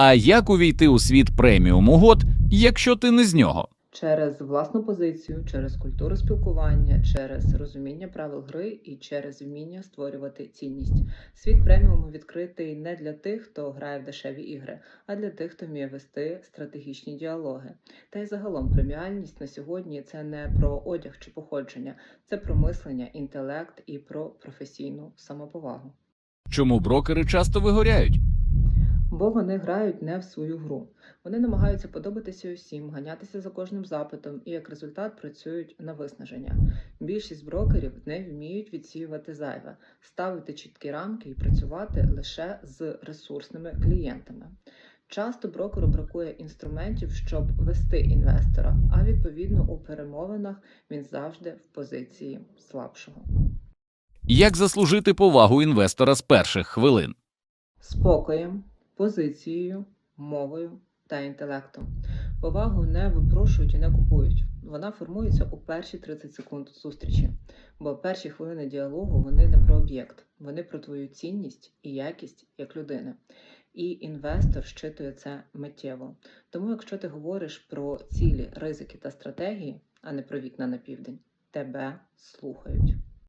А як увійти у світ преміум угод, якщо ти не з нього? через власну позицію, через культуру спілкування, через розуміння правил гри і через вміння створювати цінність. Світ преміуму відкритий не для тих, хто грає в дешеві ігри, а для тих, хто вміє вести стратегічні діалоги. Та й загалом преміальність на сьогодні це не про одяг чи походження, це про мислення, інтелект і про професійну самоповагу. Чому брокери часто вигоряють? Бо вони грають не в свою гру. Вони намагаються подобатися усім, ганятися за кожним запитом і як результат працюють на виснаження. Більшість брокерів не вміють відсіювати зайве, ставити чіткі рамки і працювати лише з ресурсними клієнтами. Часто брокеру бракує інструментів, щоб вести інвестора, а відповідно у перемовинах він завжди в позиції слабшого. Як заслужити повагу інвестора з перших хвилин? спокоєм, позицією, мовою та інтелектом. Повагу не випрошують і не купують. Вона формується у перші 30 секунд зустрічі, бо перші хвилини діалогу вони не про об'єкт, вони про твою цінність і якість як людини. І інвестор щитує це миттєво. Тому, якщо ти говориш про цілі, ризики та стратегії, а не про вікна на південь, тебе слухають.